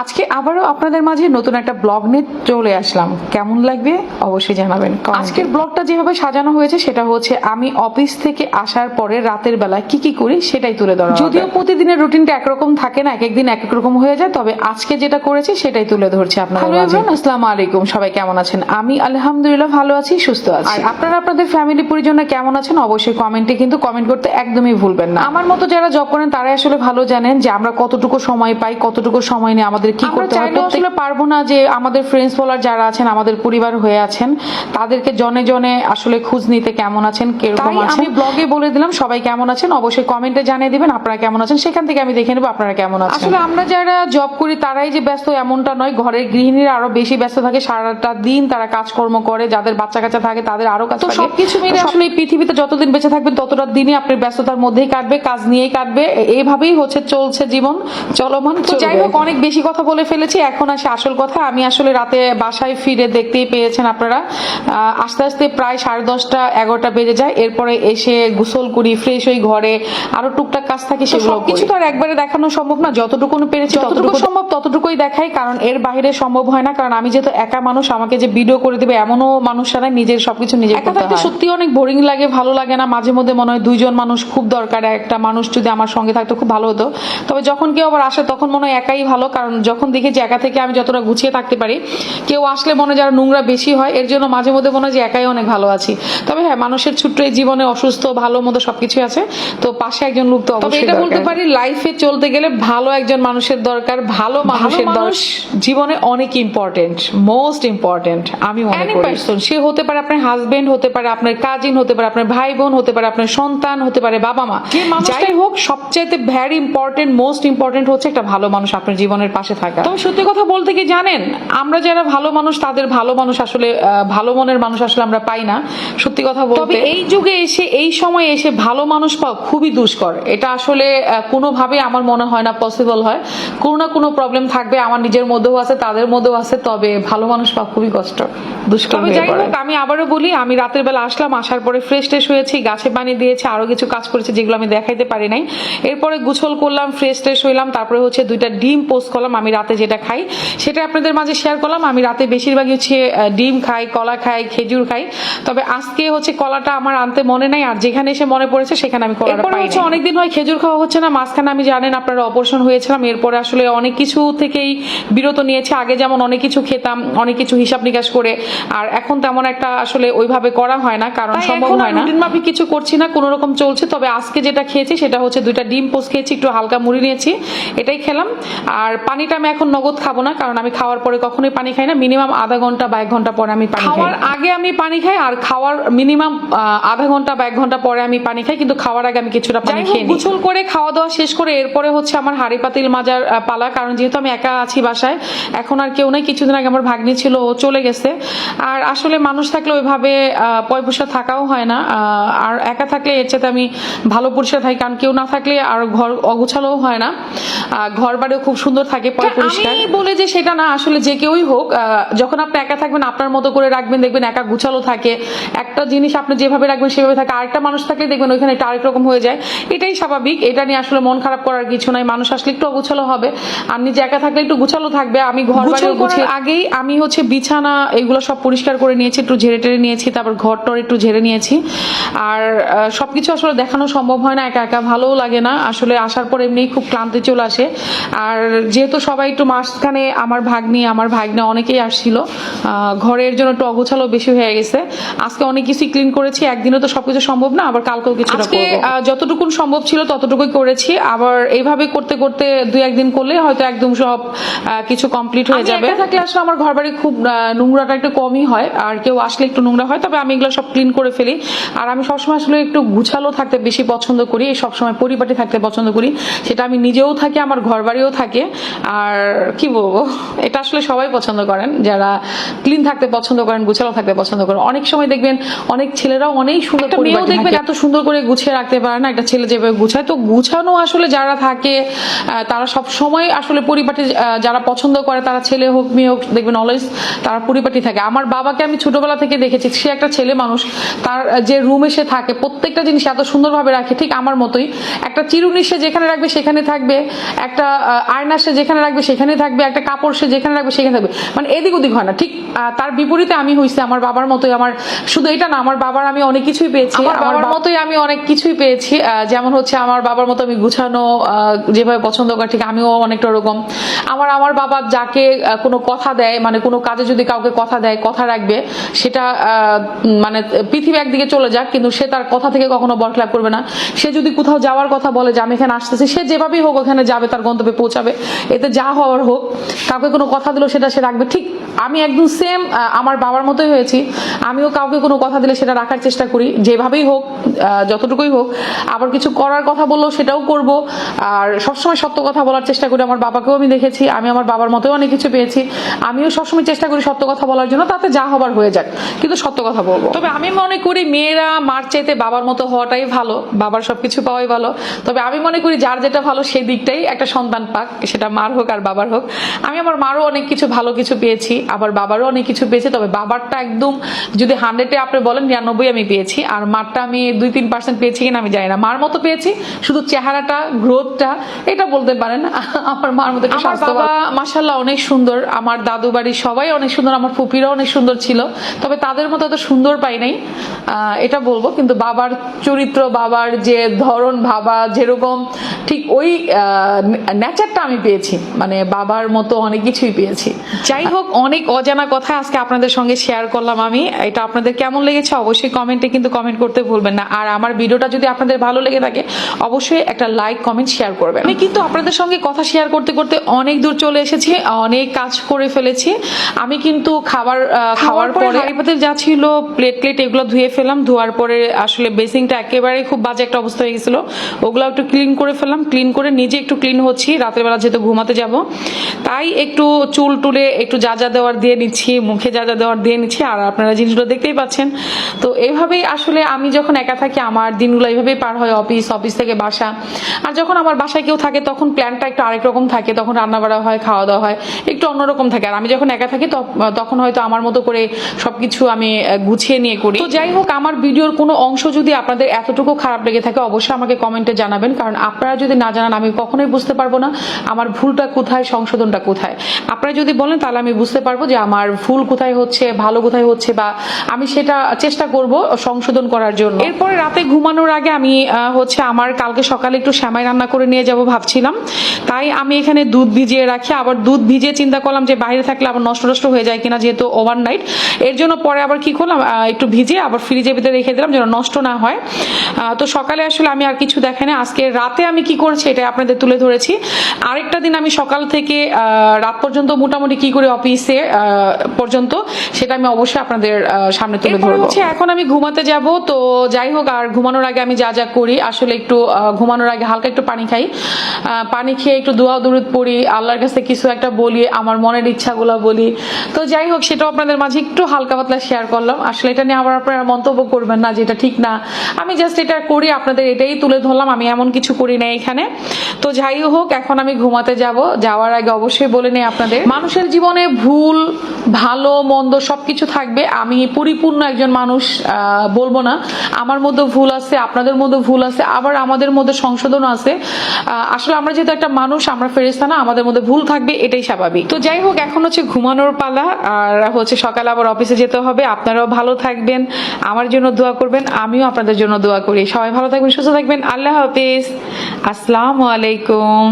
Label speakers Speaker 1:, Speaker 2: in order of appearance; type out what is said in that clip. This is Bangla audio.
Speaker 1: আজকে আবারও আপনাদের মাঝে নতুন একটা ব্লগ নিয়ে চলে আসলাম। কেমন লাগবে অবশ্যই জানাবেন আজকের ব্লগটা যেভাবে সাজানো হয়েছে সেটা হচ্ছে আমি অফিস থেকে আসার পরে রাতের বেলা কি কি করি সেটাই তুলে ধরা যদিও প্রতিদিনের রুটিনটা একরকম থাকে না এক একদিন এক এক রকম হয়ে যায় তবে আজকে যেটা করেছি সেটাই তুলে ধরছি আপনাদের মাঝে। আসসালামু আলাইকুম সবাই কেমন আছেন? আমি আলহামদুলিল্লাহ ভালো আছি সুস্থ আছি। আর আপনারা আপনাদের ফ্যামিলি পরিজনে কেমন আছেন অবশ্যই কমেন্টে কিন্তু কমেন্ট করতে একদমই ভুলবেন না। আমার মতো যারা জব করেন তারাই আসলে ভালো জানেন যে আমরা কতটুকু সময় পাই কতটুকু সময় নিয়ে আমাদের কি করতে হয়? আসলে পারব না যে আমাদের ফ্রেন্ডস ফলোয়ার যারা আছেন আমাদের পরিবার হয়ে আছেন তাদেরকে জনে জনে আসলে খোঁজ নিতে কেমন আছেন কীরকম আছেন আমি ব্লগে বলে দিলাম সবাই কেমন আছেন? অবশ্যই কমেন্টে জানিয়ে দিবেন আপনারা কেমন আছেন? সেখান থেকে আমি দেখে নেব আপনারা কেমন আছেন। আসলে আমরা যারা জব করি তারাই যে ব্যস্ত এমনটা নয়। ঘরের গৃহিণীরা আরও বেশি ব্যস্ত থাকে সারাটা দিন তারা কাজকর্ম করে যাদের বাচ্চা কাচ্চা থাকে তাদের আরও কাজ থাকে। সবকিছু মিলে আসলে এই পৃথিবীতে যতদিন বেঁচে থাকবেন ততটা দিনই আপনার ব্যস্ততার মধ্যেই কাটবে কাজ নিয়েই কাটবে। এইভাবেই হচ্ছে চলছে জীবন চলমান তো যাই হোক অনেক বেশি কথা বলে ফেলেছি এখন আসে আসল কথা। আমি আসলে রাতে বাসায় ফিরে দেখতেই পেয়েছেন আপনারা। আস্তে আস্তে প্রায় সাড়ে দশটা এগারোটা বেজে যায়। এরপরে এসে গোসল করি ফ্রেশ হই ঘরে। আরও টুকটাক কাজ থাকে সেগুলো কিছু তো আর একবারে দেখানো সম্ভব না। যতটুকু পেরেছি যতটুকু সম্ভব ততটুকুই দেখাই কারণ এর বাইরে সম্ভব হয় না। কারণ আমি যেহেতু একা মানুষ আমাকে যে ভিডিও করে দেবে এমনও মানুষ মানুষরা নিজের সবকিছু নিজে একা থাকতে সত্যি অনেক বোরিং লাগে ভালো লাগে না। মাঝে মধ্যে মনে হয় দুইজন মানুষ খুব দরকার। একটা মানুষ যদি আমার সঙ্গে থাকতো খুব ভালো হতো। তবে যখন কেউ আবার আসে তখন মনে হয় একাই ভালো কারণ যখন দেখি যে একা থেকে আমি যতটা গুছিয়ে থাকতে পারি কেউ আসলে মনে যারা নোংরা বেশি হয় এর জন্য মাঝে মধ্যে মনে হয় যে একাই অনেক ভালো আছি। তবে হ্যাঁ মানুষের ছোট্ট এই জীবনে অসুস্থ ভালো মতো সবকিছু আছে। তো পাশে একজন লোক তো অবশ্যই এটা বলতে পারি লাইফে চলতে গেলে ভালো একজন মানুষের দরকার ভালো মানুষের জীবনে অনেক ইম্পর্টেন্ট মোস্ট ইম্পর্টেন্ট আমি মনে করি। পারসন সে হতে পারে আপনার হাজবেন্ড হতে পারে আপনার কাজিন হতে পারে আপনার ভাই বোন হতে পারে আপনার সন্তান হতে পারে বাবা মা যাই হোক সবচাইতে ভ্যারি ইম্পর্টেন্ট মোস্ট ইম্পর্টেন্ট হচ্ছে একটা ভালো মানুষ আপনার জীবনের পাশে থাকা। তবে সত্যি কথা বলতে কি জানেন আমরা যারা ভালো মানুষ তাদের ভালো মানুষ আসলে ভালো মনের মানুষ আসলে আমরা পাই না। সত্যি কথা বলতে তবে এই যুগে এসে এই সময়ে এসে ভালো মানুষ পাওয়া খুবই দুষ্কর। এটা আসলে আহ, কোনোভাবেই আমার মনে হয় না পসিবল হয়। কোনো না কোনো প্রবলেম থাকবে আমার নিজের মধ্যেও আছে তাদের মধ্যেও আছে তবে ভালো মানুষ পাওয়া খুবই কষ্ট দুষ্কর তবে যাই হোক আমি আবারও বলি আমি রাতের বেলা আসলাম আসার পরে ফ্রেশ ট্রেশ হয়েছি গাছে পানি দিয়েছি আরও কিছু কাজ করেছি যেগুলো আমি দেখাইতে পারি নাই। এরপরে গুছল করলাম ফ্রেশ ট্রেশ হইলাম তারপরে হচ্ছে দুইটা ডিম পোস্ট করলাম আমি রাতে যেটা খাই সেটা আপনাদের মাঝে শেয়ার করলাম। আমি রাতে বেশিরভাগই হচ্ছে ডিম খাই কলা খাই খেজুর খাই। তবে আজকে হচ্ছে কলাটা আমার আনতে মনে নাই আর যেখানে এসে মনে পড়েছে সেখানে আমি কলাটা পাই হচ্ছে অনেকদিন হয় খেজুর খাওয়া হচ্ছে না মাঝখানে আমি জানেন আপনারা অপারেশন হয়েছিলাম এরপরে আসলে অনেক কিছু থেকেই বিরত নিয়েছে। আগে যেমন অনেক কিছু খেতাম অনেক কিছু হিসাব নিকাশ করে আর এখন তেমন একটা আসলে ওইভাবে করা হয় না কারণ সম্ভব হয় না। মাফিক কিছু করছি না কোনো রকম চলছে। তবে আজকে যেটা খেয়েছি সেটা হচ্ছে দুইটা ডিম পোস্ট খেয়েছি একটু হালকা মুড়ি নিয়েছি এটাই খেলাম। আর পানিটা আমি এখন নগদ খাব না কারণ আমি খাওয়ার পরে কখনোই পানি খাই না। মিনিমাম আধা ঘণ্টা বা এক ঘণ্টা পরে আমি পানি খাওয়ার আগে আমি পানি খাই আর খাওয়ার মিনিমাম আধা ঘণ্টা বা এক ঘণ্টা পরে আমি পানি খাই কিন্তু খাওয়ার আগে আমি কিছুটা পানি খেয়ে নিই। গোসল করে খাওয়া দাওয়া শেষ করে এরপরে হচ্ছে আমার হাড়ি পাতিল মাজার পালা কারণ যেহেতু আমি একা আছি বাসায় এখন আর কেউ নেই। কিছুদিন আগে আমার ভাগ্নি ছিল ও চলে গেছে। আর আসলে মানুষ থাকলে ওইভাবে পয় পয়সা থাকাও হয় না। আর একা থাকলে এর চাইতে আমি ভালো পরিষ্কার থাকি কারণ কেউ না থাকলে আর ঘর অগুছালোও হয় না। ঘর বাড়িও খুব সুন্দর থাকে পরিষ্কার। বলে যে সেটা না আসলে যে কেউই হোক যখন আপনি একা থাকবেন আপনার মতো করে রাখবেন দেখবেন একা গুছালো থাকে। একটা জিনিস আপনি যেভাবে রাখবেন সেভাবে থাকে। আরেকটা মানুষ থাকলে দেখবেন ওইখানে এটা আরেক রকম হয়ে যায়। এটাই স্বাভাবিক এটা নিয়ে আসলে মন খারাপ করার কিছু নাই। মানুষ আসলে একটু অগুছালো হবে। আর নিজে একা থাকলে একটু গুছালো থাকবে। আমি ঘর বাড়িও গুছিয়ে আগেই আমি হচ্ছে বিছানা এগুলো সব পরিষ্কার করে নিয়েছি একটু ঝেড়ে টেড়ে নিয়েছি তারপর ঘর টর একটু ঝেড়ে নিয়েছি। আর আহ, সবকিছু আসলে দেখানো সম্ভব হয় না একা একা ভালোও লাগে না। আসলে আসার পর এমনি খুব ক্লান্তি চলে আসে। আর যেহেতু সবাই একটু মাঝখানে আমার ভাগ্নি আমার ভাগ্নে অনেকেই আসছিল ঘরের জন্য একটু অগোছালো বেশি হয়ে গেছে। আজকে অনেক কিছু ক্লিন করেছি একদিনে তো সবকিছু সম্ভব না আবার কালকেও কিছুটা
Speaker 2: আজকে,
Speaker 1: করব। যতটুকুন সম্ভব ছিল ততটুকুই করেছি আবার এইভাবে করতে করতে দুই একদিন করলে হয়তো একদম সব কিছু কমপ্লিট হয়ে যাবে। থাকলে আসলে আমার ঘর বাড়ি খুব নোংরাটা একটু কমই হয় আর কেউ আসলে একটু নোংরা হয় তবে আমি এগুলো সব ক্লিন করে ফেলি। আর আমি সবসময় আসলে একটু গুছালো থাকতে বেশি পছন্দ করি সবসময় পরিপাটি থাকতে পছন্দ করি সেটা আমি নিজেও থাকি আমার ঘর বাড়িও থাকে। আর কি বলব এটা আসলে সবাই পছন্দ করেন যারা ক্লিন থাকতে পছন্দ করেন গুছালো থাকতে পছন্দ করেন। অনেক সময় দেখবেন অনেক ছেলেরাও অনেক সুন্দর মেয়েও দেখবেন এত সুন্দর করে গুছিয়ে রাখতে পারে না একটা ছেলে যেভাবে গুছায়। তো গুছানো আসলে যারা থাকে তারা সব সময় আসলে পরিপাটি যারা পছন্দ করে তারা ছেলে হোক মেয়ে হোক দেখবেন অলওয়েজ তারা পরিপাটি থাকে। আমার বাবাকে আমি ছোটবেলা থেকে দেখেছি সে একটা ছেলে মানুষ তার যে রুমে সে থাকে প্রত্যেকটা জিনিস এত সুন্দরভাবে রাখে ঠিক আমার মতোই। একটা চিরুনি সে যেখানে রাখবে সেখানে থাকবে। একটা আয়না সে যেখানে রাখবে সেখানে থাকবে। একটা কাপড় সে যেখানে রাখবে সেখানে থাকবে। মানে এদিক ওদিক হয় না ঠিক তার বিপরীতে আমি হইছি আমার বাবার মতোই। আমার শুধু এটা না আমার বাবার আমি অনেক কিছুই পেয়েছি। আমার বাবার মতোই আমি অনেক কিছুই পেয়েছি যেমন হচ্ছে আমার বাবার মতো আমি গুছানো আহ, যেভাবে পছন্দ করি ঠিক আমিও অনেকটা ওরকম। আমার আমার বাবা যাকে কোনো কথা দেয় মানে কোনো কাজে যদি কাউকে কথা দেয় কথা রাখবে সেটা আহ, মানে পৃথিবী একদিকে চলে যাক কিন্তু সে তার কথা থেকে কখনো বরখলাপ করবে না। সে যদি কোথাও যাওয়ার কথা বলে যে আমি এখানে আসতেছি, সে যেভাবেই হোক ওখানে যাবে, তার গন্তব্যে পৌঁছাবে। এতে যা হওয়ার হোক, কাউকে কোনো কথা দিল সেটা সে রাখবে। ঠিক, আমি একদম সেম আমার বাবার মতোই হয়েছি। আমিও কাউকে কোনো কথা দিলে সেটা রাখার চেষ্টা করি। যেভাবেই হোক যতটুকুই হোক, আবার কিছু করার কথা বললেও সেটাও করব। আর সবসময় সত্য কথা বলার চেষ্টা করি। আমার বাবাকেও আমি দেখেছি, আমি আমার বাবার মতোই অনেক কিছু পেয়েছি। আমিও সবসময় চেষ্টা করি সত্য কথা বলার জন্য, তাতে যা হবার হয়ে যাক। কিন্তু সত্য কথা বলব। তবে আমি মনে করি মেয়েরা মার চাইতে বাবার হওয়াটাই ভালো বাবার সবকিছু পাওয়াই ভালো। তবে আমি মনে করি যার যেটা ভালো সেই দিকটাই একটা সন্তান পাক সেটা মার হোক আর বাবার হোক। আমি আমার মারও অনেক কিছু ভালো কিছু পেয়েছি আবার বাবারও অনেক কিছু পেয়েছি তবে বাবারটা একদম যদি হান্ড্রেডে আপনি বলেন নিরানব্বই আমি পেয়েছি আর মারটা আমি দুই তিন পার্সেন্ট পেয়েছি কিনা আমি জানি না। মার মতো পেয়েছি শুধু চেহারাটা গ্রোথটা এটা বলতে পারেন। আমার মার মতো
Speaker 2: আমার
Speaker 1: বাবা মাসাল্লাহ অনেক সুন্দর আমার দাদু বাড়ির সবাই অনেক সুন্দর আমার ফুপিরাও অনেক সুন্দর ছিল তবে তাদের মতো এত সুন্দর পাই নাই আহ, এটা বলব কিন্তু বাবার চরিত্র বাবার যে ধরন বাবা যেরকম ঠিক ওই নেচারটা আমি পেয়েছি। মানে বাবার মতো অনেক কিছুই পেয়েছি। যাই হোক অনেক অজানা কথা আজকে আপনাদের সঙ্গে শেয়ার করলাম আমি। এটা আপনাদের কেমন লেগেছে অবশ্যই কমেন্টে কিন্তু কমেন্ট করতে ভুলবেন না। আর আমার ভিডিওটা যদি আপনাদের ভালো লেগে থাকে অবশ্যই একটা লাইক কমেন্ট শেয়ার করবেন। আমি কিন্তু আপনাদের সঙ্গে কথা শেয়ার করতে করতে অনেক দূর চলে এসেছি অনেক কাজ করে ফেলেছি। আমি কিন্তু খাবার খাওয়ার পরে হাঁড়ি যা ছিল প্লেট প্লেট এগুলো ধুয়ে ফেলাম ধোয়ার পরে আসলে বেসিংটা একেবারে খুব বাজে একটা অবস্থা হয়ে গেছিল। ওগুলো একটু ক্লিন করে ফেললাম। ক্লিন করে নিজে একটু ক্লিন হচ্ছি। রাতের বেলা যেহেতু ঘুমাতে যাব। তাই একটু চুল টুলে একটু যা যা দেওয়ার দিয়ে নিচ্ছি, মুখে যা যা দেওয়ার দিয়ে নিচ্ছি। আর আপনারা জিনিসগুলো দেখতেই পাচ্ছেন। তো এইভাবেই আসলে আমি যখন একা থাকি, আমার দিনগুলো এইভাবেই পার হয় অফিস অফিস থেকে বাসা। আর যখন আমার বাসায় কেউ থাকে, তখন প্ল্যানটা একটু আরেক রকম থাকে। তখন রান্না বাড়া হয় খাওয়া দাওয়া হয়, একটু অন্যরকম থাকে। আর আমি যখন একা থাকি তখন হয়তো আমার মতো করে সবকিছু আমি গুছিয়ে নিয়ে করি। তো যাই হোক, আমার ভিডিওর কোনো অংশ যদি আপনাদের এতটুকু খারাপ লেগে থাকে, অবশ্যই আমাকে কমেন্টে জানাবেন। কারণ আপনারা যদি না জানান, আমি কখনোই বুঝতে পারব না আমার ভুলটা কোথায়, সংশোধনটা কোথায়। আপনারা যদি বলেন, তাহলে আমি বুঝতে পারব যে আমার ভুল কোথায় হচ্ছে, ভালো কোথায় হচ্ছে, বা আমি সেটা চেষ্টা করব সংশোধন করার জন্য। এরপরে রাতে ঘুমানোর আগে আমি হচ্ছে আমার কালকে সকালে একটু শ্যামাই রান্না করে নিয়ে যাব ভাবছিলাম। তাই আমি এখানে দুধ ভিজিয়ে রাখি। আবার দুধ ভিজিয়ে চিন্তা করলাম যে বাইরে থাকলে আবার নষ্ট নষ্ট হয়ে যায় কিনা, যেহেতু ওভারনাইট এর জন্য পরে আবার কি করলাম একটু ভিজিয়ে আবার ফ্রিজের ভিতরে রেখে দিলাম, যেন নষ্ট না হয়। তো সকালে আসলে আমি আর কিছু দেখাই না আজকে রাতে আমি কি করেছি এটা আপনাদের তুলে ধরেছি। আরেকটা দিন আমি সকাল থেকে রাত পর্যন্ত মোটামুটি কি করে অফিসে পর্যন্ত সেটা আমি অবশ্যই আপনাদের সামনে তুলে ধরবো। এখন আমি ঘুমাতে যাব তো যাই হোক আর ঘুমানোর আগে আমি যা যা করি আসলে একটু ঘুমানোর আগে হালকা একটু পানি খাই। আহ, পানি খেয়ে একটু দোয়া দরুদ পড়ি আল্লাহর কাছে কিছু একটা বলি আমার মনের ইচ্ছাগুলো বলি। তো যাই হোক সেটাও আপনাদের মাঝে একটু হালকা পাতলা শেয়ার করলাম। আসলে এটা নিয়ে আবার আপনারা মন্তব্য করবেন না যে এটা ঠিক না। আমি জাস্ট এটা করি, আপনাদের এটাই তুলে ধরলাম, আমি এমন কিছু করি না এখানে। তো যাই হোক, এখন আমি ঘুমাতে যাব। যাওয়ার আগে অবশ্যই বলে নেই আপনাদের। মানুষের জীবনে ভুল, ভালো, মন্দ সবকিছু থাকবে। আমি পরিপূর্ণ একজন মানুষ বলব না। আমার মধ্যে ভুল আছে, আপনাদের মধ্যে ভুল আছে, আবার আমাদের মধ্যে সংশোধন আছে। আসলে আমরা যেহেতু একটা মানুষ, আমরা ফেরেস্তা না, আমাদের মধ্যে ভুল থাকবে, এটাই স্বাভাবিক। তো যাই হোক, এখন হচ্ছে ঘুমানোর পালা, আর হচ্ছে সকালে আবার অফিসে যেতে হবে। আপনারাও ভালো থাকবেন। আমার জন্য দোয়া করবেন, আমিও আপনাদের জন্য দোয়া করি। সবাই ভালো থাকবেন সুস্থ থাকবেন। আল্লাহ হাফিজ। আসসালামু আলাইকুম।